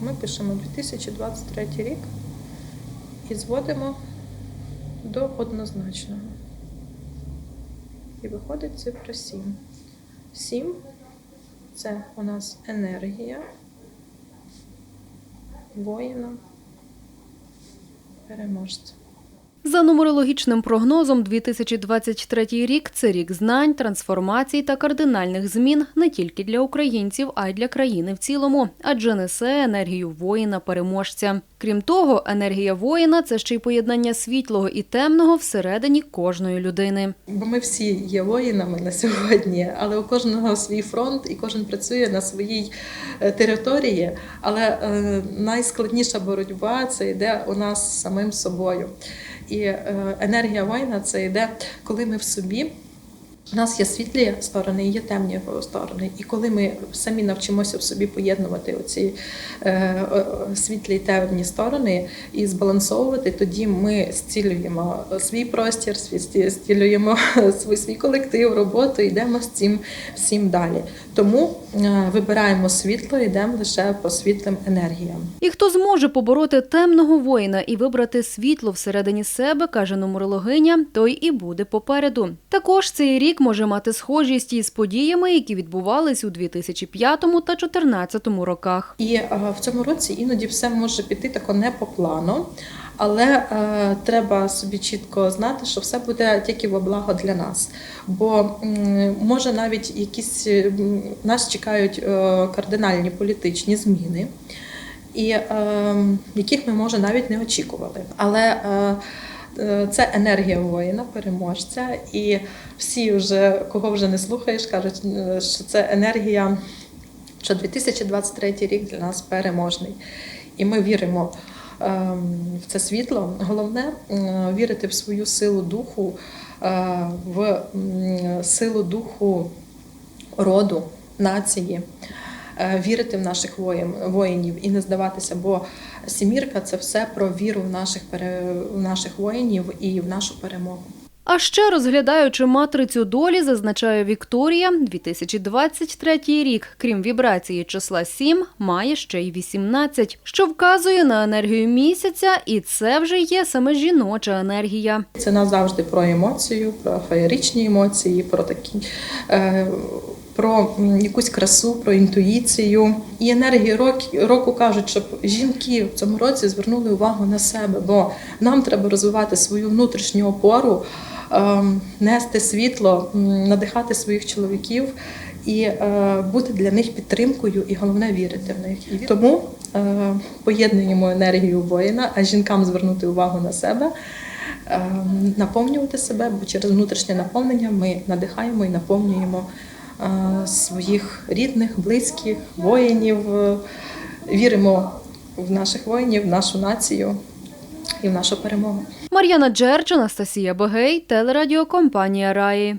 Ми пишемо 2023 рік і зводимо до однозначного. І виходить цифра 7. 7 це у нас енергія воїна переможця. За нумерологічним прогнозом, 2023 рік це рік знань, трансформацій та кардинальних змін не тільки для українців, а й для країни в цілому, адже несе енергію воїна-переможця. Крім того, енергія воїна це ще й поєднання світлого і темного всередині кожної людини. Бо ми всі є воїнами на сьогодні, але у кожного свій фронт, і кожен працює на своїй е, території. Але е, найскладніша боротьба це йде у нас самим собою. І е, енергія воїна це йде, коли ми в собі. У нас є світлі сторони і є темні сторони. І коли ми самі навчимося в собі поєднувати оці е, е, світлі і темні сторони і збалансовувати, тоді ми зцілюємо свій простір, зцілюємо свій, свій колектив, роботу, йдемо з цим всім далі. Тому е, вибираємо світло, йдемо лише по світлим енергіям. І хто зможе побороти темного воїна і вибрати світло всередині себе, каже нумерологиня, той і буде попереду. Також цей рік може мати схожість із подіями, які відбувались у 2005 та 2014 роках. І е, в цьому році іноді все може піти тако не по плану, але е, треба собі чітко знати, що все буде тільки во благо для нас. Бо може навіть якісь е, нас чекають е, кардинальні політичні зміни. І е, яких ми може навіть не очікували. Але е, це енергія воїна, переможця, і всі вже кого вже не слухаєш, кажуть, е, що це енергія що 2023 рік для нас переможний. І ми віримо ем, в це світло. Головне вірити в свою силу духу, е, в силу духу роду, нації. Е, Вірити в наших воїн, воїнів і не здаватися, бо сімірка це все про віру в наших в наших воїнів і в нашу перемогу. А ще розглядаючи матрицю долі, зазначає Вікторія, 2023 рік, крім вібрації числа 7, має ще й 18, що вказує на енергію місяця, і це вже є саме жіноча енергія. Це назавжди про емоцію, про феєричні емоції, про такі. Е, про якусь красу, про інтуїцію. І енергії року, кажуть, щоб жінки в цьому році звернули увагу на себе, бо нам треба розвивати свою внутрішню опору, ем, нести світло, надихати своїх чоловіків і е, бути для них підтримкою, і головне вірити в них. Тому е, поєднуємо енергію воїна, а жінкам звернути увагу на себе. Ем, наповнювати себе, бо через внутрішнє наповнення ми надихаємо і наповнюємо своїх рідних, близьких, воїнів. Е, Віримо в наших воїнів, в нашу націю і в нашу перемогу. Мар'яна Джерч, Анастасія Богей, телерадіокомпанія Раї.